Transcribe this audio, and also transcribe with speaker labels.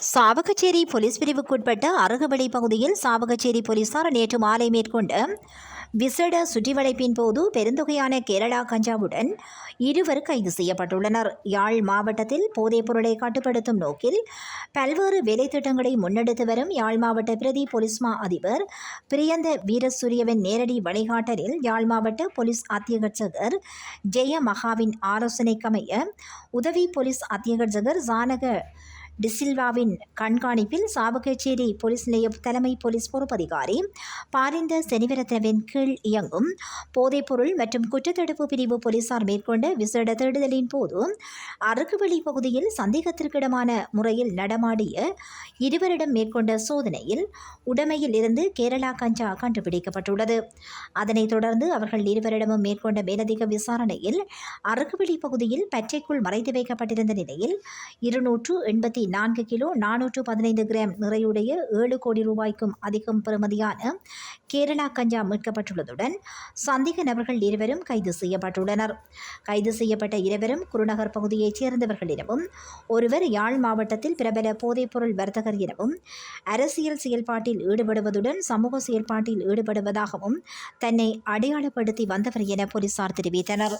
Speaker 1: Chavakachcheri police பிரிவுக்குட்பட்ட அருகுவளி பகுதியில் சாவகச்சேரி போலீசார் நேற்று மாலை மேற்கொண்ட விசேட சுற்றிவளைப்பின் போது பெருந்தொகையான கேரளா கஞ்சாவுடன் இருவர் கைது செய்யப்பட்டுள்ளனர். யாழ் மாவட்டத்தில் போதைப் பொருளை கட்டுப்படுத்தும் நோக்கில் பல்வேறு வேலைத்திட்டங்களை முன்னெடுத்து வரும் யாழ் மாவட்ட பிரதி போலீஸ் மா அதிபர் பிரியந்த வீரசூரியவின் நேரடி வழிகாட்டலில் யாழ் மாவட்ட போலீஸ் அத்தியகர்ச்சகர் ஜெய மகாவின் ஆலோசனைக்கமைய உதவி போலீஸ் அத்தியகர்ச்சகர் ஜானக டிசில்வாவின் கண்காணிப்பில் சாவகச்சேரி போலீஸ் நிலைய தலைமை போலீஸ் பொறுப்பதிகாரி பாரிந்த செனிவரத்னவின் கீழ் இயங்கும் போதைப்பொருள் மற்றும் குற்றத்தடுப்பு பிரிவு போலீசார் மேற்கொண்ட விசேட தேடுதலின் போது அறுக்குவெளி பகுதியில் சந்தேகத்திற்கிடமான முறையில் நடமாடிய இருவரிடம் மேற்கொண்ட சோதனையில் உடமையில் இருந்து கேரளா கஞ்சா கண்டுபிடிக்கப்பட்டுள்ளது. அதனைத் தொடர்ந்து அவர்கள் இருவரிடமும் மேற்கொண்ட மேலதிக விசாரணையில் அறுக்குவெளி பகுதியில் பற்றைக்குள் மறைத்து வைக்கப்பட்டிருந்த நிலையில் இருநூற்று எண்பத்தி நான்கு கிலோ நானூற்று பதினைந்து கிராம் நிறையுடைய ஏழு கோடி ரூபாய்க்கும் அதிகம் பெறுமதியான கேரளா கஞ்சா மீட்கப்பட்டுள்ளதுடன் சந்தேக நபர்கள் இருவரும் கைது செய்யப்பட்டுள்ளனர். கைது செய்யப்பட்ட இருவரும் குருநகர் பகுதியைச் சேர்ந்தவர்கள் எனவும் ஒருவர் யாழ் மாவட்டத்தில் பிரபல போதைப்பொருள் வர்த்தகர் எனவும் அரசியல் செயல்பாட்டில் ஈடுபடுவதுடன் சமூக செயல்பாட்டில் ஈடுபடுவதாகவும் தன்னை அடையாளப்படுத்தி வந்தவர் என போலீசார் தெரிவித்தனர்.